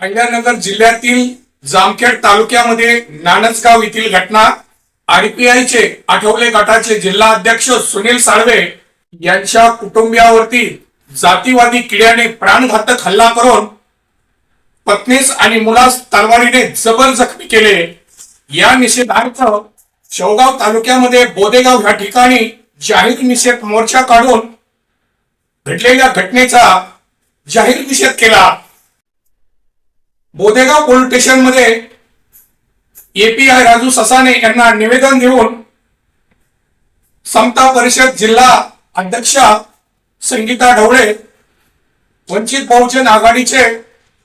अहिल्यानगर जिल्ह्यातील जामखेड तालुक्यामध्ये नानसगाव येथील घटना आरपीआयचे आठवले गटाचे जिल्हा अध्यक्ष सुनील साळवे यांच्या कुटुंबियावरती जातीवादी किड्याने प्राणघातक हल्ला करून पत्नीस आणि मुलास तलवारीने जबर जखमी केले. या निषेधार्थ शेवगाव तालुक्यामध्ये बोदेगाव या ठिकाणी जाहीर निषेध मोर्चा काढून घडलेल्या घटनेचा जाहीर निषेध केला. बोदेगाव पोलीस स्टेशनमध्ये एपीआय राजू ससाने यांना निवेदन देऊन समता परिषद जिल्हा अध्यक्षा संगीता ढवळे वंचित बहुजन आघाडीचे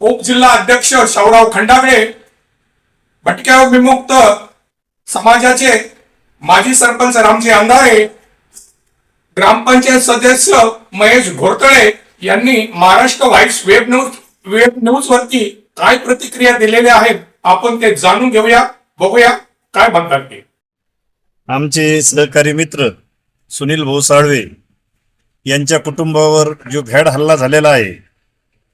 उपजिल्हा अध्यक्ष शावराव खंडागळे भटक्या विमुक्त समाजाचे माजी सरपंच रामजी अंधारे ग्रामपंचायत सदस्य महेश घोरतळे यांनी Maharashtra whites web news web news वरती काय प्रतिक्रिया दिलेल्या आहेत आपण ते जाणून घेऊया बघूया काय म्हणतात ते. आमचे सहकारी मित्र सुनील भाऊ साळवे यांच्या कुटुंबावर जो भॅड हल्ला झालेला आहे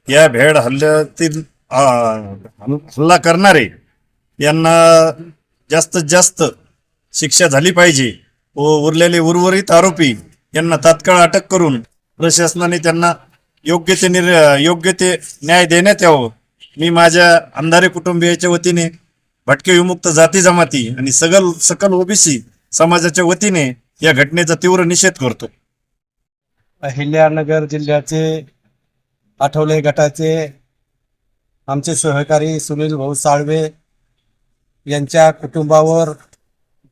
या भॅड हल्ल्यातील हल्ला करणारे यांना जास्तीत जास्त शिक्षा झाली पाहिजे व उरलेले उर्वरित आरोपी यांना तात्काळ अटक करून प्रशासनाने त्यांना योग्य ते निर योग्य ते न्याय देण्यात यावं. मी माझ्या अंधारे कुटुंबियाच्या वतीने भटके विमुक्त जाती जमाती आणि सगल सकल ओबीसी समाजाच्या वतीने या घटनेचा तीव्र निषेध करतो. अहिल्यानगर जिल्ह्याचे आठवले गटाचे आमचे सहकारी सुनील भाऊ साळवे यांच्या कुटुंबावर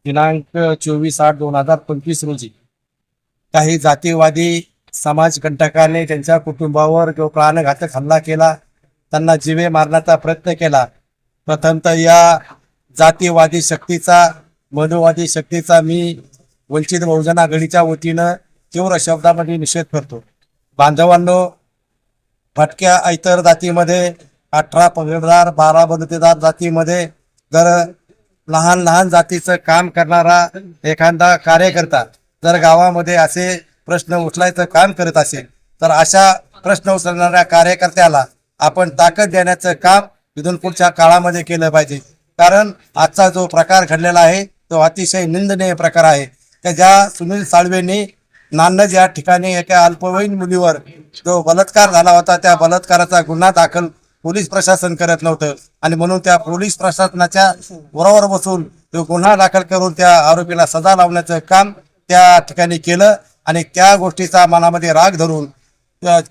दिनांक चोवीस आठ दोन हजार पंचवीस रोजी काही जातीवादी समाजकंटकाने त्यांच्या कुटुंबावर जो प्राणघातक हल्ला केला त्यांना जीवे मारण्याचा प्रयत्न केला. प्रथमतः या जातीवादी शक्तीचा मनुवादी शक्तीचा मी वंचित बहुजन आघाडीच्या वतीनं तीव्र शब्दामध्ये निषेध करतो. बांधवांनो भटक्या इतर जातीमध्ये अठरा पगडदार बारा बलुतेदार जातीमध्ये जर लहान लहान जातीचं काम करणारा एखादा कार्यकर्ता जर गावामध्ये असे प्रश्न उचलायचं काम करत असेल तर अशा प्रश्न उचलणाऱ्या कार्यकर्त्याला आपण ताकद देण्याचं काम इथून पुढच्या काळामध्ये केलं पाहिजे. कारण आजचा जो प्रकार घडलेला आहे तो अतिशय निंदनीय प्रकार आहे. त्या ज्या सुनील साळवेंनी नान्नज या ठिकाणी एका अल्पवयीन मुलीवर जो बलात्कार झाला होता त्या बलात्काराचा गुन्हा दाखल पोलीस प्रशासन करत नव्हतं. आणि म्हणून त्या पोलीस प्रशासनाच्या बरोबर बसून तो गुन्हा दाखल करून त्या आरोपीला सजा लावण्याचं काम त्या ठिकाणी केलं. आणि त्या गोष्टीचा मनामध्ये राग धरून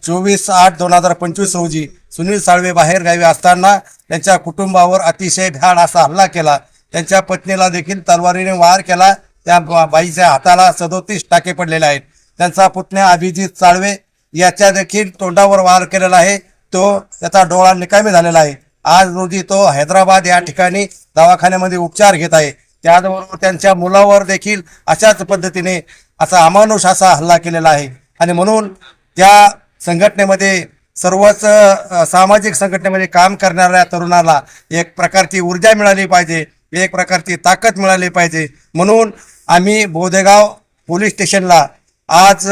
चोवीस आठ दोन हजार पंचवीस रोजी सुनील साळवे बाहेरगावी असताना त्यांच्या कुटुंबावर अतिशय भ्याड असा हल्ला केला. त्यांच्या पत्नीला देखील तलवारीने वार केला. त्या बाईच्या हाताला सदोतीस टाके पडलेले आहेत. त्यांचा पुतण्या अभिजित साळवे याच्या देखील तोंडावर वार केलेला आहे. तो त्याचा डोळा निकामी झालेला आहे. आज रोजी तो हैदराबाद या ठिकाणी दवाखान्यामध्ये उपचार घेत आहे. त्याचबरोबर त्यांच्या मुलावर देखील अशाच पद्धतीने असा अमानुष असा हल्ला केलेला आहे. आणि म्हणून त्या संघटनेमध्ये सर्वच सामाजिक संघटनेमध्ये काम करणाऱ्या तरुणाला एक प्रकारची ऊर्जा मिळाली पाहिजे एक प्रकारची ताकद मिळाली पाहिजे. म्हणून आम्ही बोधेगाव पोलीस स्टेशनला आज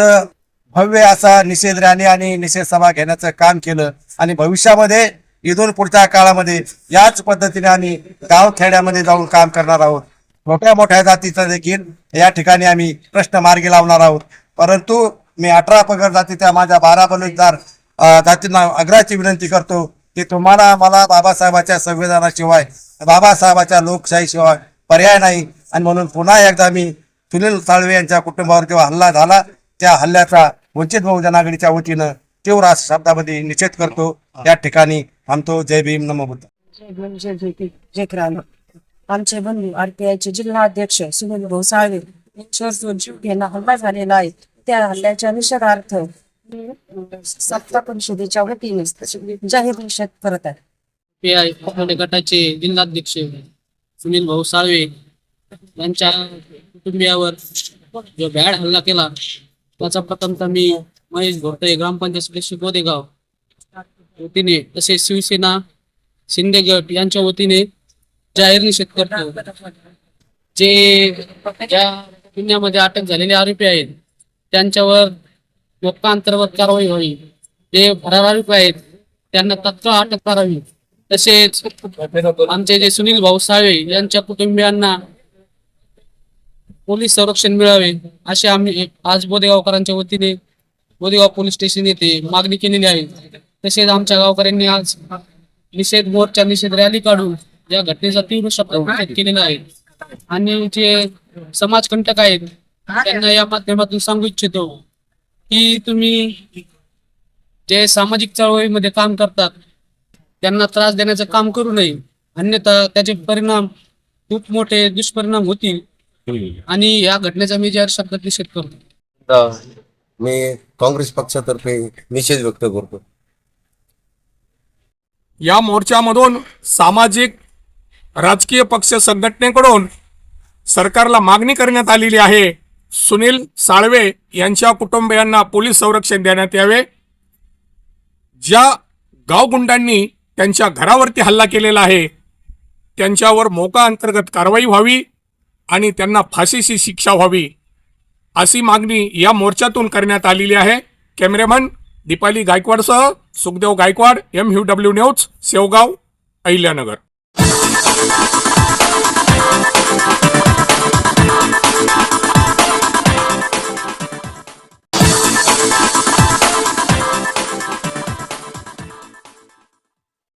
भव्य असा निषेध रॅली आणि निषेध सभा घेण्याचं काम केलं. आणि भविष्यामध्ये इथून पुढच्या काळामध्ये याच पद्धतीने आम्ही गाव खेड्यामध्ये जाऊन काम करणार आहोत. मोठ्या मोठ्या जातीचा देखील या ठिकाणी आम्ही प्रश्न मार्गी लावणार आहोत. परंतु मी अठरा पगड जातीच्या माझ्या बारा बलुजदार जातींना आग्रहाची विनंती करतो की तुम्हाला मला बाबासाहेबाच्या संविधानाशिवाय बाबासाहेबाच्या लोकशाहीशिवाय पर्याय नाही. आणि म्हणून पुन्हा एकदा मी सुनील साळवे यांच्या कुटुंबावर जेव्हा हल्ला झाला त्या हल्ल्याचा वंचित बहुजन आघाडीच्या वतीनं तीव्र शब्दामध्ये निषेध करतो. या ठिकाणी थांबतो. जय भीम. नमो बुद्ध. जय भीम. जय आमचे बंधू आरपीआयचे जिल्हा अध्यक्ष सुनील भाऊ साळवे यांच्यावर जो जीव घेणा हल्ला झालेला आहे त्या हल्ल्याच्या निषेधार्थ सत्ता परिषदेच्या वतीने जाहीर निषेध करत आहे गटाचे जिल्हाध्यक्ष सुनील भाऊ साळवे यांच्या कुटुंबियावर जो भ्याड हल्ला केला त्याचा प्रथमतः मी महेश घोटे ग्रामपंचायत सदस्य गोदेगाव वतीने तसेच शिवसेना शिंदे गट यांच्या वतीने जाहीर निषेध करतो. जे ज्या गुन्ह्यामध्ये अटक झालेले आरोपी आहेत त्यांच्यावर लोकांतर्गत कारवाई व्हावी. जे फरार आहेत त्यांना तत्काळ अटक करावी. तसेच आमचे जे सुनील भाऊ साळवे यांच्या कुटुंबियांना पोलीस संरक्षण मिळावे असे आम्ही आज बोदेगावकरांच्या वतीने बोदेगाव पोलीस स्टेशन येथे मागणी केलेली आहे. तसेच आमच्या गावकऱ्यांनी आज निषेध मोर्चा निषेध रॅली काढून या घटनेचा तीव्र शब्द निषेध केलेला आहे. आणि जे समाजकंटक आहेत त्यांना या माध्यमातून सांगू इच्छितो. की तुम्ही जे सामाजिक चळवळीमध्ये काम करतात त्यांना त्रास देण्याचं काम करू नये. अन्यथा त्याचे परिणाम खूप मोठे दुष्परिणाम होतील. आणि या घटनेचा मी जाहीर शब्दात निषेध करतो. मी काँग्रेस पक्षातर्फे निषेध व्यक्त करतो. या मोर्चामधून सामाजिक राजकीय पक्ष संघटनेकडून सरकारला मागणी करण्यात आलेली आहे. सुनील साळवे यांच्या कुटुंबियांना पोलीस संरक्षण देण्यात यावे. ज्या गावगुंडांनी त्यांच्या घरावरती हल्ला केलेला आहे त्यांच्यावर मोका अंतर्गत कारवाई व्हावी आणि त्यांना फाशीची शिक्षा व्हावी अशी मागणी या मोर्चातून करण्यात आलेली आहे. Cameraman Deepali गायकवाडसह Sukhdev Gaikwad M U W news Shevgaon Ahilyanagar.